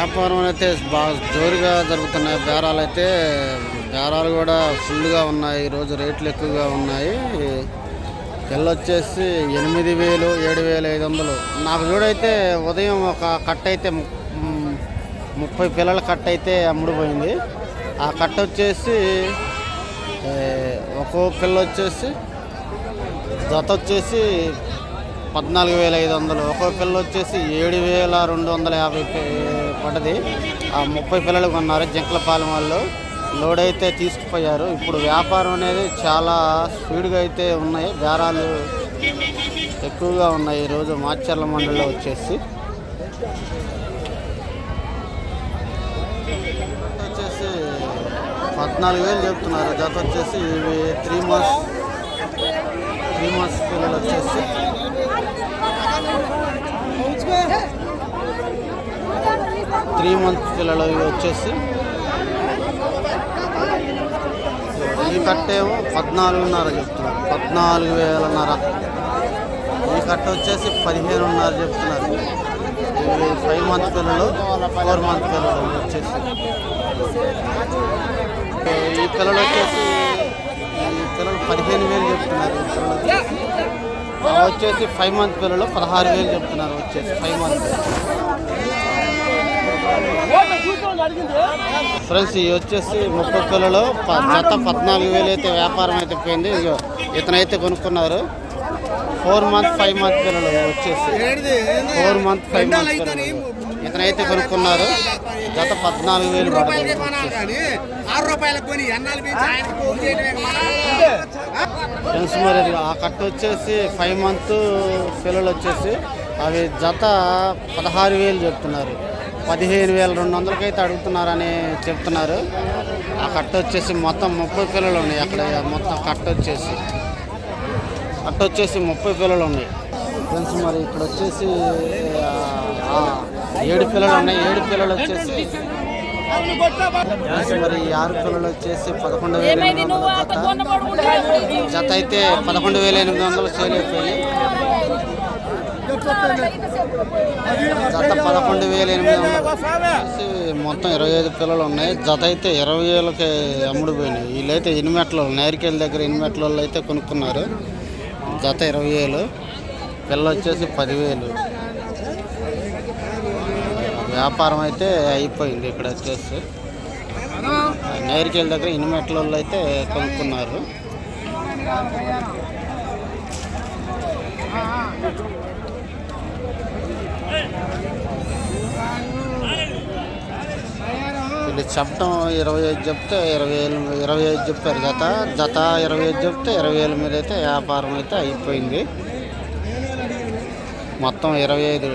వ్యాపారం అయితే బాగా జోరుగా జరుగుతున్నాయి. బేరాలు అయితే బేరాలు కూడా ఫుల్గా ఉన్నాయి. ఈరోజు రేట్లు ఎక్కువగా ఉన్నాయి. పిల్ల వచ్చేసి ఎనిమిది వేలు ఏడు వేలు ఐదు వందలు. నాకు చూడైతే ఉదయం ఒక కట్ట అయితే ముప్పై పిల్లల కట్ట అయితే అమ్ముడుపోయింది. ఆ కట్ట వచ్చేసి ఒక్కో పిల్ల వచ్చేసి జత వచ్చేసి పద్నాలుగు వేల ఐదు వందలు. ఒక్కో పిల్ల వచ్చేసి ఏడు వేల రెండు వందల యాభై పడ్డది. ఆ ముప్పై పిల్లలు కొన్నారు జంకలపాలెం వాళ్ళు. లోడ్ అయితే తీసుకుపోయారు. ఇప్పుడు వ్యాపారం అనేది చాలా స్పీడ్గా అయితే ఉన్నాయి. బేరాలు ఎక్కువగా ఉన్నాయి. ఈరోజు మాచర్ల మండలిలో వచ్చేసి. వచ్చేసి పద్నాలుగు వేలు చెప్తున్నారు. జత వచ్చేసి ఇవి త్రీ మంత్స్ త్రీ మంత్స్ పిల్లలు వచ్చేసి. త్రీ మంత్స్ పిల్లలు వచ్చేసి. ఈ కట్టేమో పద్నాలుగున్నర చెప్తున్నారు. పద్నాలుగు వేలన్నర. ఈ కట్ట వచ్చేసి పదిహేనున్నర చెప్తున్నారు. ఇవి ఫైవ్ మంత్ పిల్లలు ఫోర్ మంత్ పిల్లలు వచ్చేసి. ఈ పిల్లలు వచ్చేసి ఈ పిల్లలు పదిహేను వేలు చెప్తున్నారు. ఈ పిల్లలు వచ్చేసి. ఫైవ్ మంత్ పిల్లలు పదహారు వేలు చెప్తున్నారు వచ్చేసి ఫైవ్ మంత్ ఫ్రెండ్స్ ఇవి వచ్చేసి ముప్పై పిల్లలు ప- జత పద్నాలుగు వేలు అయితే వ్యాపారం అయితే పోయింది. ఇగో ఇతనైతే కొనుక్కున్నారు. ఫోర్ మంత్ ఫైవ్ మంత్ పిల్లలు వచ్చేసి. ఫోర్ మంత్ ఫైవ్ మంత్ పిల్లలు. ఇతనైతే కొనుక్కున్నారు. జత పద్నాలుగు వేలు. ఆరు రూపాయలకు కొని ఎన్నాళ్ళు పెంచి ఆయనకి పోగు చేయడమే కదా. ఫ్రెండ్స్ మరి ఆ కట్ట వచ్చేసి ఫైవ్ మంత్ పిల్లలు వచ్చేసి అవి జత పదహారు వేలు చెప్తున్నారు. పదిహేను వేల రెండు వందలకైతే అడుగుతున్నారని చెప్తున్నారు. ఆ కట్ట వచ్చేసి మొత్తం ముప్పై పిల్లలు ఉన్నాయి అక్కడ. మొత్తం కట్ట వచ్చేసి. కట్ట వచ్చేసి ముప్పై పిల్లలు ఉన్నాయి. ఫ్రెండ్స్ మరి ఇక్కడ వచ్చేసి ఏడు పిల్లలు ఉన్నాయి ఏడు పిల్లలు వచ్చేసి. మరి ఆరు పిల్లలు వచ్చేసి పదకొండు వేల ఎనిమిది వందల జత. జత అయితే పదకొండు వేల ఎనిమిది వందలు సేల్ అయిపోయి జత పదకొండు వేల ఎనిమిది వందలు. వచ్చేసి మొత్తం ఇరవై ఐదు పిల్లలు ఉన్నాయి. జత అయితే ఇరవై వేలకి అమ్ముడు పోయినాయి. వీళ్ళైతే ఎనిమిట్ల నేరికేల దగ్గర ఎనిమిట్ల వాళ్ళు అయితే కొనుక్కున్నారు. జత ఇరవై వేలు పిల్ల వచ్చేసి పదివేలు. వ్యాపారం అయితే అయిపోయింది ఇక్కడ వచ్చేసి. నేరికేల దగ్గర ఇనిమెట్ల వాళ్ళు అయితే కొనుక్కున్నారు. వీళ్ళు చెప్పడం ఇరవై ఐదు చెప్తే ఇరవై వేలు ఇరవై ఐదు చెప్పారు. జత జత ఇరవై ఐదు చెప్తే ఇరవై వేల మీద అయితే వ్యాపారం అయితే అయిపోయింది. మొత్తం ఇరవై ఐదు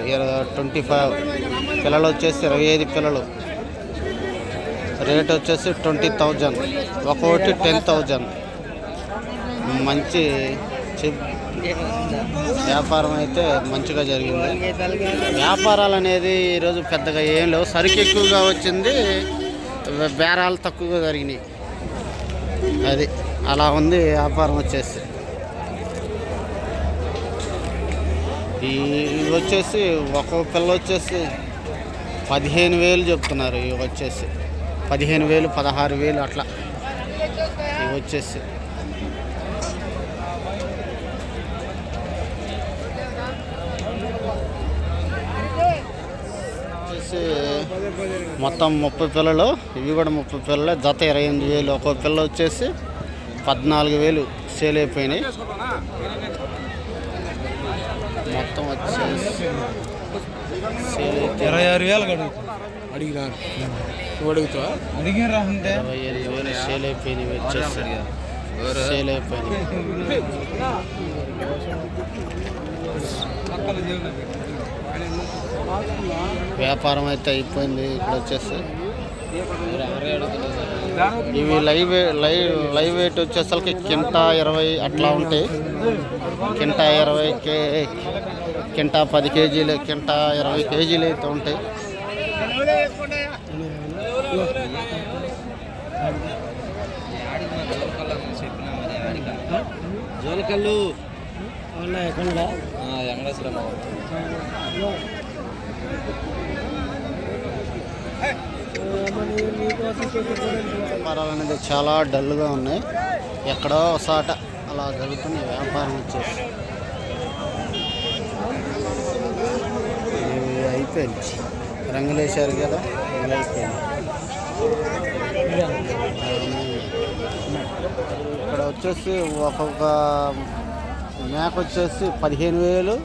ట్వంటీ ఫైవ్. పిల్లలు వచ్చేసి ఇరవై ఐదు పిల్లలు రేట్ వచ్చేసి ట్వంటీ థౌజండ్. ఒక్కొక్కటి టెన్ థౌజండ్. మంచి చెప్ వ్యాపారం అయితే మంచిగా జరిగింది. వ్యాపారాలు అనేది ఈరోజు పెద్దగా ఏం లేవు. సరుకు ఎక్కువగా వచ్చింది. బేరాలు తక్కువగా జరిగినాయి. అది అలా ఉంది వ్యాపారం వచ్చేసి. ఈ వచ్చేసి ఒక్కొక్క పిల్ల వచ్చేసి పదిహేను వేలు చెప్తున్నారు ఇవి వచ్చేసి. పదిహేను వేలు పదహారు వేలు అట్లా. ఇవి వచ్చేసి. వచ్చేసి మొత్తం ముప్పై పిల్లలు ఇవి కూడా ముప్పై పిల్లలు. జత ఇరవై ఎనిమిది వేలు. ఒక్కో పిల్ల వచ్చేసి పద్నాలుగు వేలు సేల్ అయిపోయినాయి. మొత్తం వచ్చేసి ఇరవై ఆరు వేలు అడుగుతా అడిగినారు నువ్వు అడుగుతావా అడిగిరా అంటే ఇరవై ఎనిమిది వేలు సేల్ వచ్చేసి సేల్ వ్యాపారం అయితే అయిపోయింది ఇక్కడ వచ్చేసి ఇవి లైవ్ లైవ్ లైవ్ వెయిట్ వచ్చేసరికి కింటా ఇరవై అట్లా ఉంటాయి. కింటా ఇరవై కే కింటా పది కేజీలు కింటా ఇరవై కేజీలు అయితే ఉంటాయి. జోలకల్లు. వ్యాపారాలు అనేది చాలా డల్గా ఉన్నాయి. ఎక్కడో ఒకసాట అలా జరుగుతుంది వ్యాపారం వచ్చేసి ఇవి అయిపోయింది. రంగులు వేసారు కదా రంగులు అయిపోయింది. ఇక్కడ వచ్చేసి ఒక్కొక్క మేక వచ్చేసి పదిహేను వేలు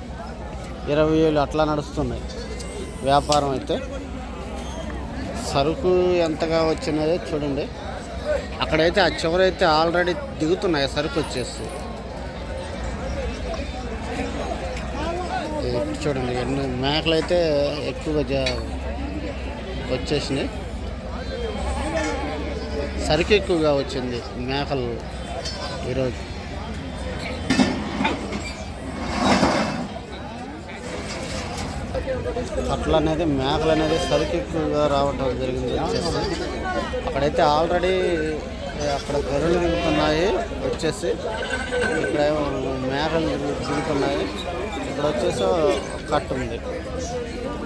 ఇరవై వేలు అట్లా నడుస్తున్నాయి. వ్యాపారం అయితే సరుకు ఎంతగా వచ్చినదో చూడండి. అక్కడైతే ఆ చివరైతే ఆల్రెడీ దిగుతున్నాయి సరుకు వచ్చేసి. చూడండి ఎన్ని మేకలు అయితే ఎక్కువగా జా- వచ్చేసినాయి. సరికి ఎక్కువగా వచ్చింది మేకలు ఈరోజు. అట్ల అనేది మేకలు అనేది సరికి ఎక్కువగా రావటం జరిగింది. వచ్చేసి అక్కడైతే ఆల్రెడీ అక్కడ గొర్రెలు దిగుతున్నాయి వచ్చేసి ఇక్కడ ఏమో మేకలు దిగు- దిగుతున్నాయి. ఇక్కడ వచ్చేసి కట్ట ఉంది.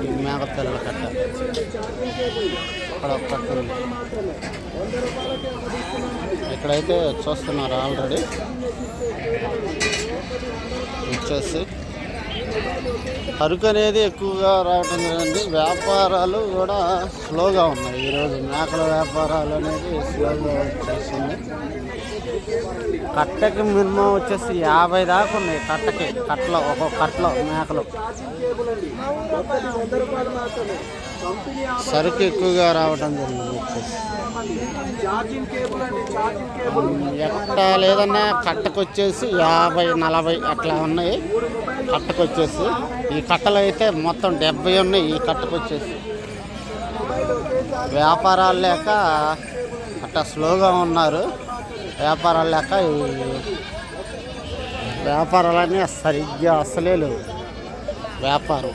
ఈ మేక పిల్లల కట్ట. అక్కడ ఒక కట్ట ఉంది. ఇక్కడైతే చూస్తున్నారు ఆల్రెడీ? వచ్చేసి అరుకు అనేది ఎక్కువగా రావటం జరిగింది వ్యాపారాలు కూడా స్లోగా ఉన్నాయి. ఈరోజు మేకల వ్యాపారాలు అనేది స్లోగా వచ్చేసింది కట్టకి మినిమం వచ్చేసి యాభై దాకా ఉన్నాయి. కట్టకి కట్టలో ఒక్కొక్క కట్టలో మేకలు. సరుకు ఎక్కువగా రావటం జరిగింది వచ్చేసి. ఎట్ట లేదన్నా కట్టకు వచ్చేసి యాభై నలభై అట్లా ఉన్నాయి. కట్టకు వచ్చేసి ఈ కట్టలు అయితే మొత్తం డెబ్బై ఉన్నాయి ఈ కట్టకు వచ్చేసి వ్యాపారాలు లేక అట్లా స్లోగా ఉన్నారు. వ్యాపారాలు లేక వ్యాపారాలన్నీ సరిగ్గా అసలే లేవు. వ్యాపారం.